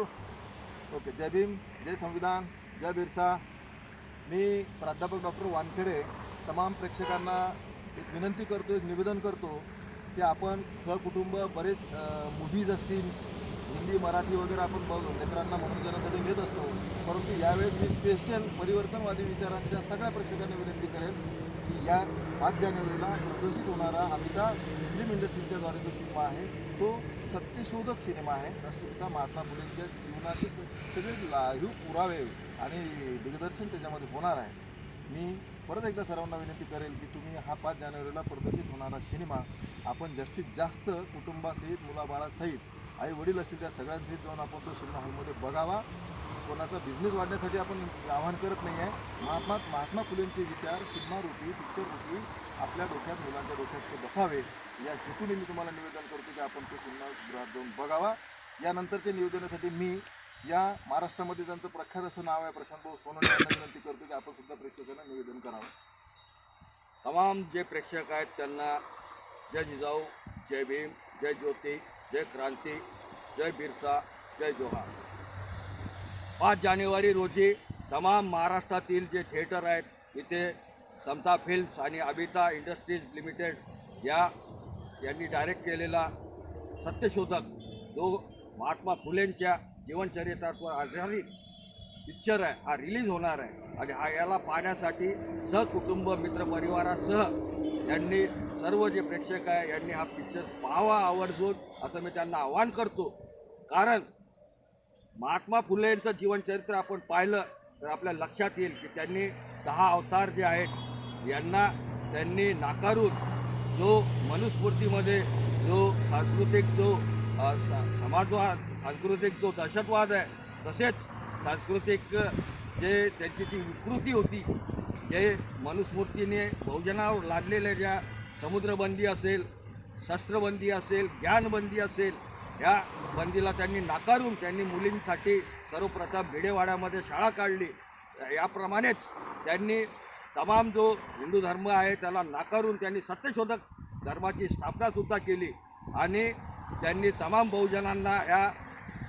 Okay जय भीम जय संविधान जय बिरसा. मी प्राध्यापक doctor Wankhede. तमाम प्रेक्षकांना एक विनंती करतो एक निवेदन करतो की आपण सहकुटुंब बरेच मूव्हीज असतील हिंदी मराठी वगैरे आपण बघ लेकरांना मनोरंजनासाठी घेत असतो. परंतु यावेळेस मी स्पेशल परिवर्तनवादी विचारांच्या सगळ्या प्रेक्षकांना विनंती करेन की या पाच जानेवारीला प्रदर्शित होणारा अमिता फिल्म इंडस्ट्रीजच्याद्वारे जो सिनेमा आहे तो सत्यशोधक सिनेमा आहे. राष्ट्रपिता महात्मा फुलेंच्या जीवनाचे स- सगळे लाईव्ह पुरावे आणि दिग्दर्शन त्याच्यामध्ये होणार आहे. मी परत एकदा सर्वांना विनंती करेल की तुम्ही हा पाच जानेवारीला प्रदर्शित होणारा सिनेमा आपण जास्तीत जास्त कुटुंबासहित मुलाबाळासहित आई वडील असतील त्या सगळ्यांचे जाऊन आपण तो सिनेमा हॉलमध्ये बघावा. कोणाचा बिझनेस वाढण्यासाठी आपण आवाहन करत नाही आहे महात्मा महात्मा फुलेंचे विचार सिनेमारूपी रूपी आपल्या डोक्यात मुलांच्या डोक्यात ते बसावे. या हेतूने मी तुम्हाला निवेदन करतो की आपण तो सिनेमागृहात जाऊन बघावा. यानंतर ते निवेदनासाठी मी या महाराष्ट्रामध्ये ज्यांचं प्रख्यात असं नाव आहे प्रशांत भाऊ सोनवणे यांना विनंती करतो की आपण सुद्धा प्रेक्षकांना निवेदन करावं. तमाम जे प्रेक्षक आहेत त्यांना जय जिजाऊ जय भीम जय ज्योती जय क्रांती जय बिरसा जय जोहार. पाच जानेवारी रोजी तमाम महाराष्ट्रातील जे थिएटर आहेत इथे समता फिल्म्स आणि अबिता इंडस्ट्रीज लिमिटेड या यांनी डायरेक्ट केलेला सत्यशोधक जो महात्मा फुलेंच्या जीवनचरित्रावर आधारित पिक्चर आहे हा रिलीज होणार आहे. आणि हा याला पाहण्यासाठी सहकुटुंब मित्रपरिवारासह यांनी सर्व जे प्रेक्षक आहे यांनी हा पिक्चर पाहावा आवर्जून असं मी त्यांना आवाहन करतो. कारण महात्मा फुलेंचं जीवनचरित्र आपण पाहिलं तर आपल्या लक्षात येईल की त्यांनी दहा अवतार जे आहेत यांना त्यांनी नाकारून जो मनुस्मृतीमध्ये जो सांस्कृतिक जो समाजवाद सांस्कृतिक जो दहशतवाद आहे तसेच सांस्कृतिक जे त्यांची जी विकृती होती जे मनुस्मृतीने बहुजनावर लादलेल्या ज्या समुद्रबंदी असेल शस्त्रबंदी असेल ज्ञानबंदी असेल या बंदीला त्यांनी नाकारून त्यांनी मुलींसाठी सर्वप्रथम भिडेवाड्यामध्ये शाळा काढली. याप्रमाणेच त्यांनी तमाम जो हिंदू धर्म आहे त्याला नाकारून त्यांनी सत्यशोधक धर्माची स्थापनासुद्धा केली. आणि त्यांनी तमाम बहुजनांना या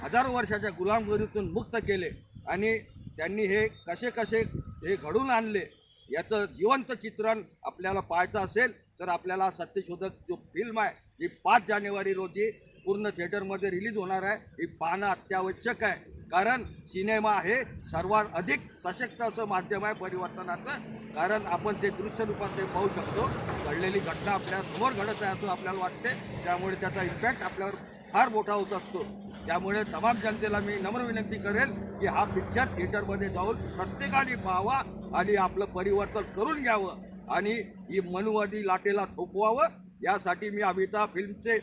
हजारो वर्षाच्या गुलामगिरीतून मुक्त केले. आणि त्यांनी हे कसे कसे हे घडून आणले याचं जिवंत चित्रण आपल्याला पाहायचं असेल तर आपल्याला सत्यशोधक जो फिल्म आहे ही पाच जानेवारी रोजी पूर्ण थिएटरमध्ये रिलीज होणार आहे. ही पाहणं अत्यावश्यक आहे. कारण सिनेमा हे सर्वात अधिक सशक्त असं माध्यम आहे परिवर्तनाचं. कारण आपण ते दृश्य रूपात ते पाहू शकतो घडलेली घटना आपल्यासमोर घडत आहे असं आपल्याला वाटते. त्यामुळे त्याचा इम्पॅक्ट आपल्यावर फार मोठा होत असतो. त्यामुळे तमाम जनतेला मी नम्र विनंती करेल की हा पिक्चर थिएटरमध्ये जाऊन प्रत्येकाने पाहावा. आणि आपलं परिवर्तन करून घ्यावं आणि ही मनुवादी लाटेला थोपवावं. यासाठी मी अमिता फिल्मचे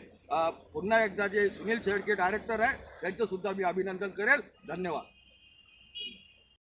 पुन्हा एकदा जे सुनील शेळके डायरेक्टर आहे त्यांचंसुद्धा मी अभिनंदन करेल. धन्यवाद.